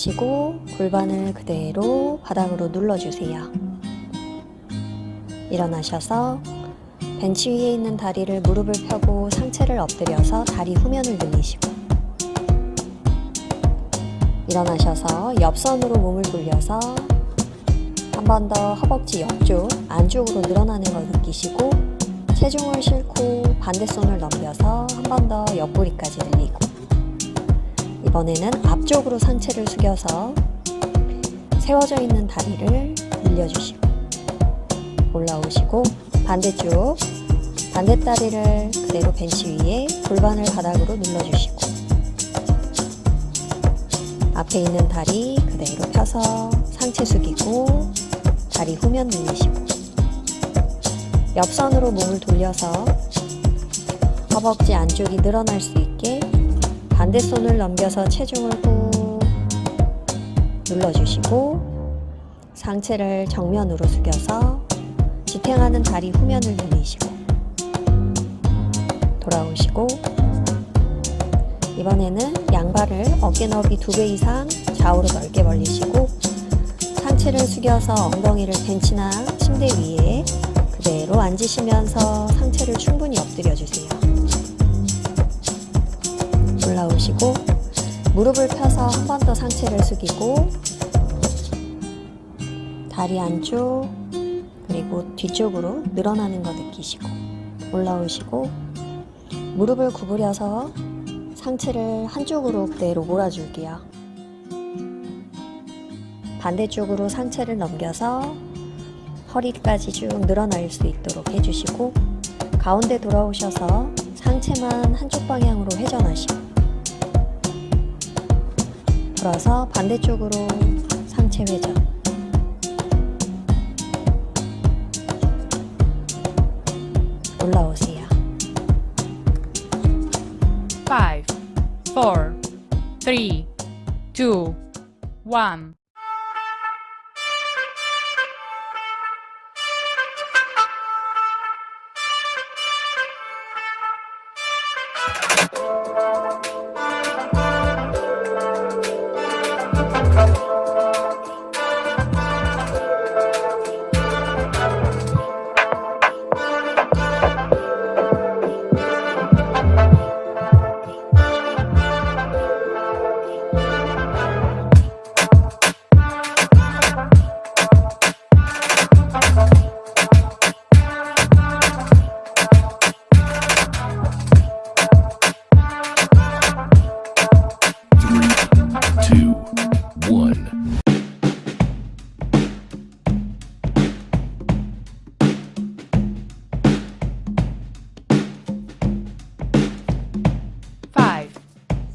올리시고 골반을 그대로 바닥으로 눌러주세요. 일어나셔서 벤치 위에 있는 다리를 무릎을 펴고 상체를 엎드려서 다리 후면을 늘리시고 일어나셔서 옆선으로 몸을 돌려서 한 번 더 허벅지 옆쪽 안쪽으로 늘어나는 걸 느끼시고 체중을 싣고 반대손을 넘겨서 한 번 더 옆구리까지 늘리고 이번에는 앞쪽으로 상체를 숙여서 세워져 있는 다리를 늘려주시고 올라오시고 반대쪽 반대다리를 그대로 벤치 위에 골반을 바닥으로 눌러주시고 앞에 있는 다리 그대로 펴서 상체 숙이고 다리 후면 늘리시고 옆선으로 몸을 돌려서 허벅지 안쪽이 늘어날 수 있게 반대손을 넘겨서 체중을 꾹 눌러주시고 상체를 정면으로 숙여서 지탱하는 다리 후면을 늘리시고 돌아오시고 이번에는 양발을 어깨 너비 두 배 이상 좌우로 넓게 벌리시고 상체를 숙여서 엉덩이를 벤치나 침대 위에 그대로 앉으시면서 상체를 충분히 엎드려 주세요. 올라오시고 무릎을 펴서 한 번 더 상체를 숙이고 다리 안쪽 그리고 뒤쪽으로 늘어나는 거 느끼시고 올라오시고 무릎을 구부려서 상체를 한쪽으로 그대로 몰아줄게요. 반대쪽으로 상체를 넘겨서 허리까지 쭉 늘어날 수 있도록 해주시고 가운데 돌아오셔서 상체만 한쪽 방향으로 회전하시고 돌아서 반대쪽으로 상체 회전 올라오세요. 5 4 3 2 1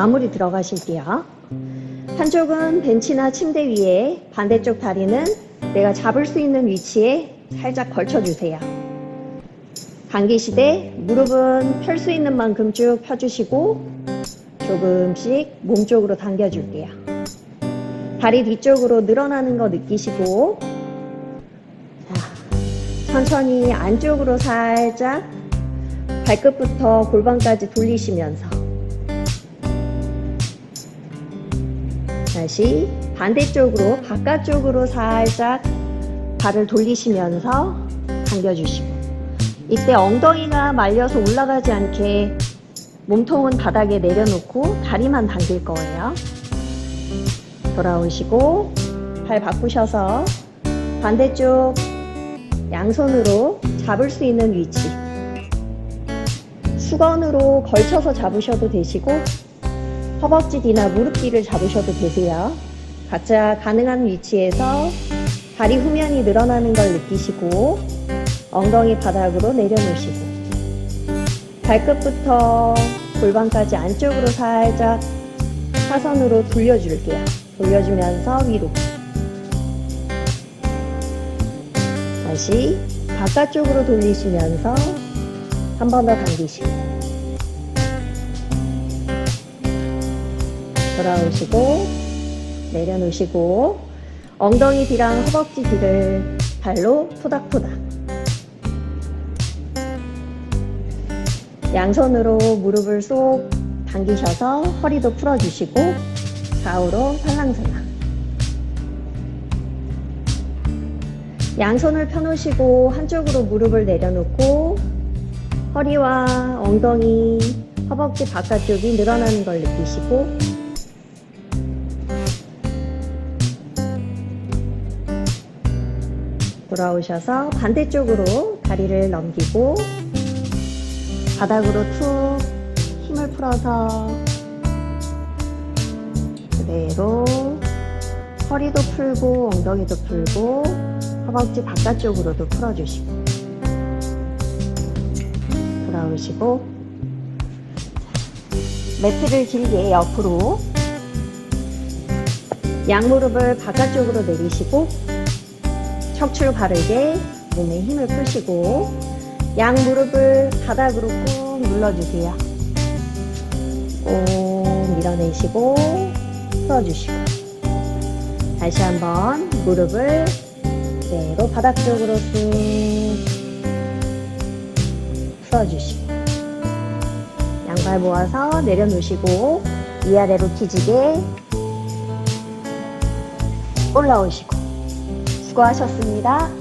마무리 들어가실게요. 한쪽은 벤치나 침대 위에 반대쪽 다리는 내가 잡을 수 있는 위치에 살짝 걸쳐주세요. 당기시되 무릎은 펼 수 있는 만큼 쭉 펴주시고 조금씩 몸 쪽으로 당겨줄게요. 다리 뒤쪽으로 늘어나는 거 느끼시고 자, 천천히 안쪽으로 살짝 발끝부터 골반까지 돌리시면서 다시 반대쪽으로 바깥쪽으로 살짝 발을 돌리시면서 당겨주시고 이때 엉덩이가 말려서 올라가지 않게 몸통은 바닥에 내려놓고 다리만 당길 거예요. 돌아오시고 팔 바꾸셔서 반대쪽 양손으로 잡을 수 있는 위치 수건으로 걸쳐서 잡으셔도 되시고 허벅지 뒤나 무릎 뒤를 잡으셔도 되세요. 각자 가능한 위치에서 다리 후면이 늘어나는 걸 느끼시고 엉덩이 바닥으로 내려놓으시고 발끝부터 골반까지 안쪽으로 살짝 사선으로 돌려줄게요. 돌려주면서 위로 다시 바깥쪽으로 돌리시면서 한 번 더 당기시고 돌아오시고 내려놓으시고 엉덩이 뒤랑 허벅지 뒤를 발로 토닥토닥. 양손으로 무릎을 쏙 당기셔서 허리도 풀어주시고 좌우로 살랑살랑. 양손을 펴놓으시고 한쪽으로 무릎을 내려놓고 허리와 엉덩이, 허벅지 바깥쪽이 늘어나는 걸 느끼시고 돌아오셔서 반대쪽으로 다리를 넘기고 바닥으로 툭 힘을 풀어서 그대로 허리도 풀고 엉덩이도 풀고 허벅지 바깥쪽으로도 풀어주시고 돌아오시고 매트를 길게 옆으로 양무릎을 바깥쪽으로 내리시고 척추를 바르게 몸에 힘을 푸시고 양 무릎을 바닥으로 꾹 눌러주세요. 꾹 밀어내시고 풀어주시고 다시 한번 무릎을 그대로 바닥 쪽으로 쭉 풀어주시고 양발 모아서 내려놓으시고 위아래로 뒤지게 올라오시고 수고하셨습니다.